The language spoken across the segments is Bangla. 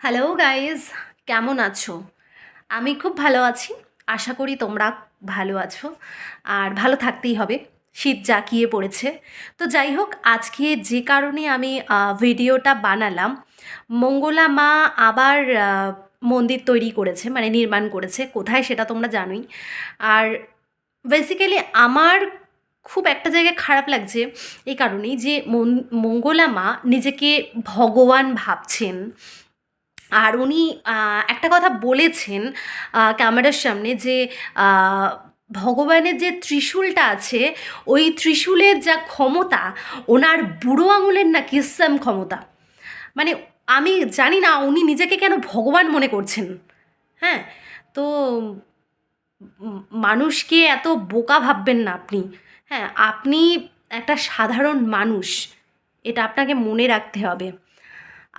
হ্যালো গাইজ কেমন আছো? আমি খুব ভালো আছি। আশা করি তোমরা ভালো আছো। আর ভালো থাকতেই হবে। শীত জাঁকিয়ে পড়েছে। তো যাই হোক, আজকে যে কারণে আমি ভিডিওটা বানালাম, মঙ্গলা মা আবার মন্দির তৈরি করেছে মানে নির্মাণ করেছে। কোথায় সেটা তোমরা জানোই। আর বেসিক্যালি আমার খুব একটা জায়গায় খারাপ লাগছে এই কারণেই যে মঙ্গলা মা নিজেকে ভগবান ভাবছেন। আর উনি একটা কথা বলেছেন ক্যামেরার সামনে যে ভগবানের যে ত্রিশূলটা আছে, ওই ত্রিশূলের যা ক্ষমতা, ওনার বুড়ো আঙুলের নাকি সেম ক্ষমতা? মানে আমি জানি না উনি নিজেকে কেন ভগবান মনে করছেন। হ্যাঁ? তো মানুষকে এত বোকা ভাববেন না আপনি। হ্যাঁ আপনি একটা সাধারণ মানুষ, এটা আপনাকে মনে রাখতে হবে।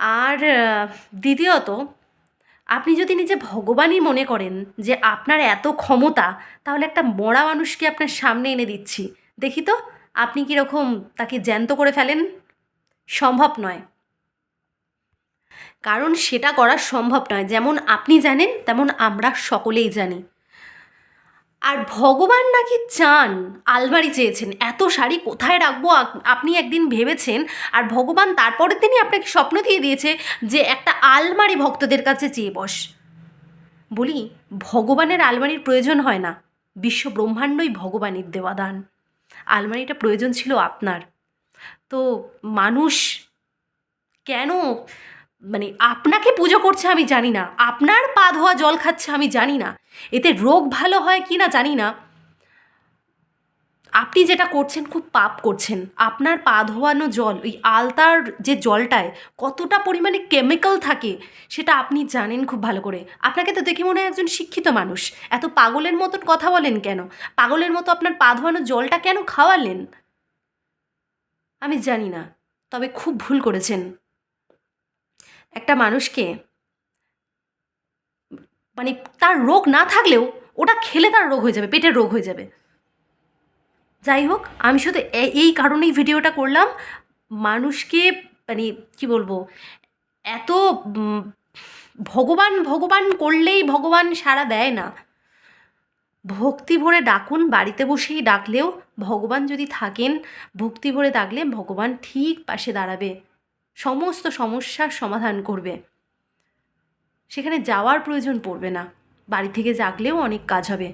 আর দ্বিতীয়ত, আপনি যদি নিজে ভগবানই মনে করেন যে আপনার এত ক্ষমতা, তাহলে একটা মরা মানুষকে আপনার সামনে এনে দিচ্ছি। দেখি তো, আপনি কীরকম তাকে জ্যান্ত করে ফেলেন? সম্ভব নয়। কারণ সেটা করা সম্ভব নয়। যেমন আপনি জানেন, তেমন আমরা সকলেই জানি। আর ভগবান নাকি চান? আলমারি চেয়েছেন। এত শাড়ি কোথায় রাখব আপ- আপনি একদিন ভেবেছেন? আর ভগবান তারপরের দিনই আপনাকে স্বপ্ন দিয়ে দিয়েছে যে একটা আলমারি ভক্তদের কাছে চেয়ে বস। বলি, ভগবানের আলমারির প্রয়োজন হয় না। বিশ্ব ব্রহ্মাণ্ডই ভগবানের দেওয়া দান আলমারিটা প্রয়োজন ছিল আপনার। তো মানুষ কেন মানে আপনাকে পুজো করছে আমি জানি না। আপনার পা ধোয়া জল খাচ্ছে আমি জানি না। এতে রোগ ভালো হয় কি না জানি না। আপনি যেটা করছেন খুব পাপ করছেন। আপনার পা ধোয়ানো জল, ওই আলতার যে জলটায় কতটা পরিমাণে কেমিক্যাল থাকে, সেটা আপনি জানেন খুব ভালো করে। আপনাকে তো দেখে মনে হয় একজন শিক্ষিত মানুষ। এত পাগলের মতন কথা বলেন কেন? পাগলের মতো আপনার পা ধোয়ানো জলটা কেন খাওয়ালেন? আমি জানি না, তবে খুব ভুল করেছেন। একটা মানুষকে মানে তার রোগ না থাকলেও ওটা খেলে তার রোগ হয়ে যাবে, পেটের রোগ হয়ে যাবে। যাই হোক, আমি শুধু এই কারণেই ভিডিওটা করলাম। মানুষকে মানে কি বলব, এত ভগবান ভগবান করলেই ভগবান সাড়া দেয় না। ভক্তি ভরে ডাকুন, বাড়িতে বসেই ডাকলেও ভগবান যদি থাকেন, ভক্তি ভরে ডাকলে ভগবান ঠিক পাশে দাঁড়াবে। সমস্ত সমস্যার সমাধান করবে। সেখানে যাওয়ার প্রয়োজন পড়বে না। বাড়ি থেকে জাগলেও অনেক কাজ হবে।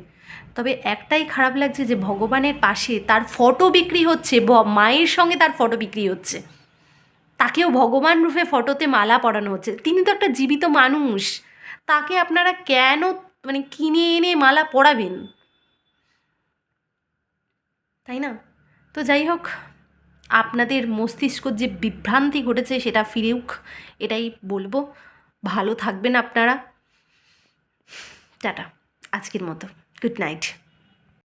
তবে একটাই খারাপ লাগছে যে, ভগবানের পাশে তার ফটো বিক্রি হচ্ছে মায়ের সঙ্গে তার ফটো বিক্রি হচ্ছে। তাকেও ভগবান রূপে ফটোতে মালা পরানো হচ্ছে। তিনি তো একটা জীবিত মানুষ। তাকে আপনারা কেন মানে কিনে এনে মালা পরাবেন? তাই না? তো যাই হোক আপনাদের মস্তিষ্ক যে বিভ্রান্তি ঘটেছে সেটা ফিরেউক এটাই বলব। ভালো থাকবেন আপনারা। টাটা। আজকের মতো। Good night.